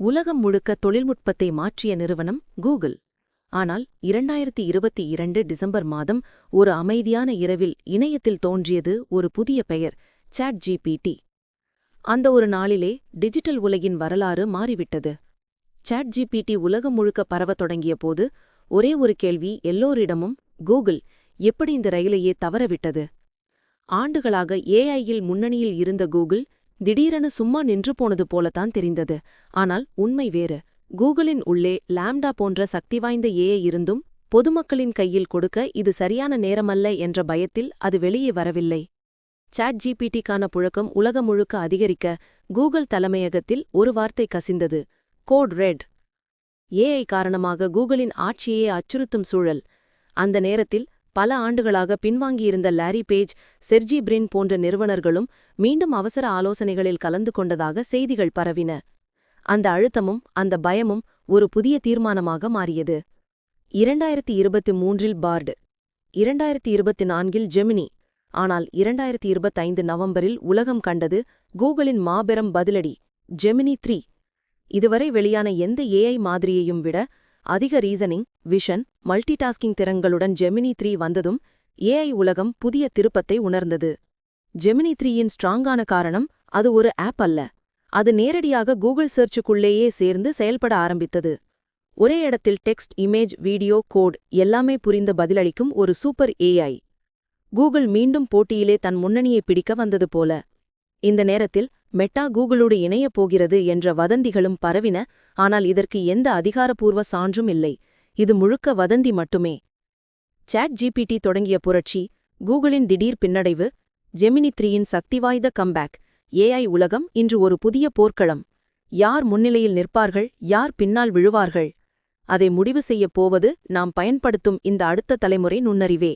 உலகம் முழுக்க தொழில்நுட்பத்தை மாற்றிய நிறுவனம் கூகுள். ஆனால் இரண்டாயிரத்தி இருபத்தி இரண்டு டிசம்பர் மாதம் ஒரு அமைதியான இரவில் இணையத்தில் தோன்றியது ஒரு புதிய பெயர் சாட் ஜிபிடி அந்த ஒரு நாளிலே டிஜிட்டல் உலகின் வரலாறு மாறிவிட்டது. சாட் ஜிபிடி உலகம் முழுக்க பரவத் தொடங்கிய போது ஒரே ஒரு கேள்வி எல்லோரிடமும் கூகுள் எப்படி இந்த ரயிலையே தவறவிட்டது? ஆண்டுகளாக ஏஐயில் முன்னணியில் இருந்த கூகுள் திடீரென சும்மா நின்று போனது போலத்தான் தெரிந்தது. ஆனால் உண்மை வேறு. கூகுளின் உள்ளே லாம்டா போன்ற சக்தி வாய்ந்த ஏஐ இருந்தும் பொதுமக்களின் கையில் கொடுக்க இது சரியான நேரமல்ல என்ற பயத்தில் அது வெளியே வரவில்லை. சாட் ஜிபிடிக்கான புழக்கம் உலகம் முழுக்க அதிகரிக்க கூகுள் தலைமையகத்தில் ஒரு வார்த்தை கசிந்தது. Code red. ஏஐ காரணமாக கூகுளின் ஆட்சியே அச்சுறுத்தும் சூழல். அந்த நேரத்தில் பல ஆண்டுகளாக பின்வாங்கியிருந்த லாரி பேஜ் செர்ஜி பிரின் போன்ற நிறுவனர்களும் மீண்டும் அவசர ஆலோசனைகளில் கலந்து கொண்டதாக செய்திகள் பரவின. அந்த அழுத்தமும் அந்த பயமும் ஒரு புதிய தீர்மானமாக மாறியது. இரண்டாயிரத்தி இருபத்தி மூன்றில் பார்டு இரண்டாயிரத்தி இருபத்தி நான்கில் ஜெமினி ஆனால் இரண்டாயிரத்தி இருபத்தைந்து நவம்பரில் உலகம் கண்டது கூகுளின் மாபெரும் பதிலடி ஜெமினி த்ரீ. இதுவரை வெளியான எந்த ஏஐ மாதிரியையும் விட அதிக ரீசனிங் விஷன் மல்டிடாஸ்கிங் திறன்களுடன் ஜெமினி த்ரீ வந்ததும் ஏஐ உலகம் புதிய திருப்பத்தை உணர்ந்தது. ஜெமினி த்ரீயின் ஸ்ட்ராங்கான காரணம் அது ஒரு ஆப் அல்ல. அது நேரடியாக கூகுள் சர்ச்சுக்குள்ளேயே சேர்ந்து செயல்பட ஆரம்பித்தது. ஒரே இடத்தில் டெக்ஸ்ட் இமேஜ் வீடியோ கோட் எல்லாமே புரிந்த பதிலளிக்கும் ஒரு சூப்பர் ஏஐ கூகுள் மீண்டும் போட்டியிலே தன் முன்னணியை பிடிக்க வந்தது போல. இந்த நேரத்தில் மெட்டா கூகுளோடு இணையப் போகிறது என்ற வதந்திகளும் பரவின ஆனால் இதற்கு எந்த அதிகாரப்பூர்வ சான்றும் இல்லை. இது முழுக்க வதந்தி மட்டுமே. சாட் ஜிபிடி தொடங்கிய புரட்சி கூகுளின் திடீர் பின்னடைவு ஜெமினி த்ரீயின் சக்திவாய்ந்த கம்பேக் ஏஐ உலகம் இன்று ஒரு புதிய போர்க்களம். யார் முன்னிலையில் நிற்பார்கள் யார் பின்னால் விழுவார்கள்? அதை முடிவு செய்யப் போவது நாம் பயன்படுத்தும் இந்த அடுத்த தலைமுறை நுண்ணறிவே.